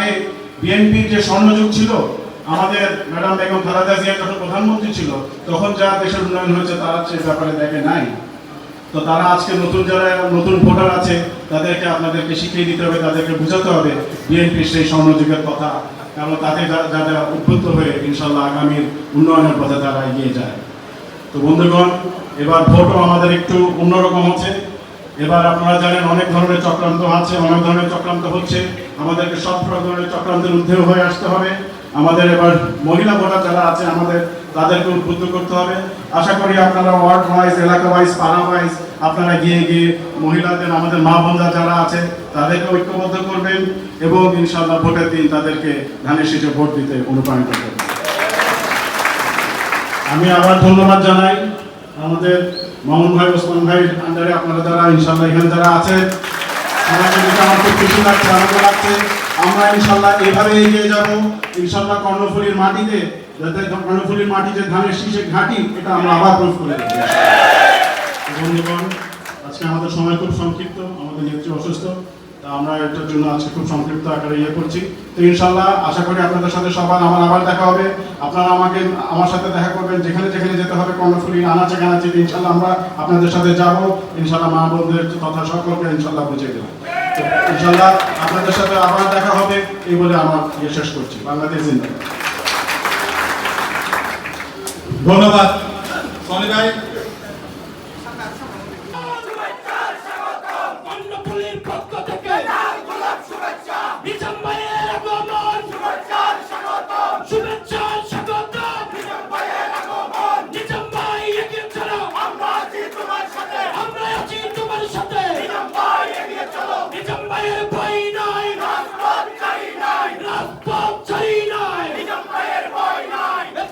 আগে বিএনপির যে স্বর্ণযুগ ছিল, আমাদের ম্যাডাম বেগম খালেদা জিয়া যখন প্রধানমন্ত্রী ছিল, তখন যা দেশের উন্নয়ন হয়েছে তারা সে ব্যাপারে দেখে নাই। তো তারা আজকে নতুন যারা নতুন ভোটার আছে, তাদেরকে আপনাদেরকে শিখিয়ে দিতে হবে, তাদেরকে বোঝাতে হবে বিএনপির সেই স্বর্ণযুগের কথা। কারণ তাতে যারা উদ্বুদ্ধ হয়ে ইনশাল্লাহ আগামীর উন্নয়নের পথে তারা এগিয়ে যায়। তো বন্ধুগণ, এবার ভোটও আমাদের একটু অন্যরকম হচ্ছে। এবার আপনারা জানেন অনেক ধরনের চক্রান্ত আছে, অনেক ধরনের চক্রান্ত হচ্ছে। আমাদেরকে সব ধরনের চক্রান্তের ঊর্ধ্বেও হয়ে আসতে হবে। আমাদের এবার মহিলা ভোটার যারা আছে, আমাদের, তাদেরকে উদ্বুদ্ধ করতে হবে। আশা করি আপনারা ওয়ার্ড ওয়াইজ, এলাকা ওয়াইজ, পাড়া ওয়াইজ, আপনারা গিয়ে গিয়ে মহিলাদের, আমাদের মা বোনরা যারা আছে তাদেরকে ঐক্যবদ্ধ করবেন এবং ইনশাল্লাহ ভোটের দিন তাদেরকে ধানের শীষে ভোট দিতে অনুপ্রাণিত করবেন। আমি আবার ধন্যবাদ জানাই আমাদের মামুন ভাই, ওসমান ভাই আন্ডারে আপনারা যারা ইনশাল্লাহ এখানে যারা আছেন আমার খুব খুশি লাগছে আমরা ইনশাল্লাহ এভাবে এগিয়ে যাব। ইনশাল্লাহ কর্ণফুলির মাটিতে, যাতে কর্ণফুলির মাটি যে ধানের শীষে ঘাঁটি, এটা আমরা আবার প্রয়োগ করে বন্ধুগণ, আজকে আমাদের সময় খুব সংক্ষিপ্ত, আমাদের নেত্রী অসুস্থ। আমরা এটার জন্য আজকে খুব সংক্ষিপ্ত আকারে ইয়ে করছি। তো ইনশাল্লাহ আশা করি আপনাদের সাথে সবার আমার আবার দেখা হবে। আপনারা আমাকে, আমার সাথে দেখা করবেন, যেখানে যেখানে যেতে হবে, কর্ণফুলি, আনাচে কানাচে ইনশাল্লাহ আমরা আপনাদের সাথে যাব। ইনশাল্লাহ মা বোনদের তথা সকলকে ইনশাল্লাহ বুঝিয়ে দেবো। ইনশাল্লাহ আপনাদের সাথে আবার দেখা হবে, এই বলে আমার ইয়ে শেষ করছি। বাংলাদেশ জিন্দাবাদ। ধন্যবাদ। সনি ভাই। পক্ষ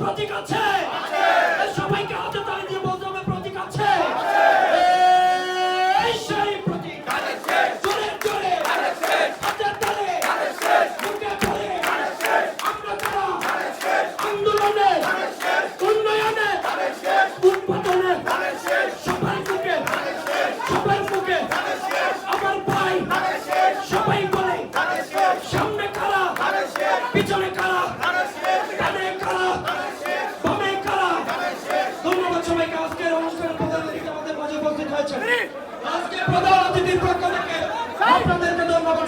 প্রতীক আছে হয়েছে। আজকে প্রধান অতিথির পক্ষ থেকে আপনাদেরকে ধন্যবাদ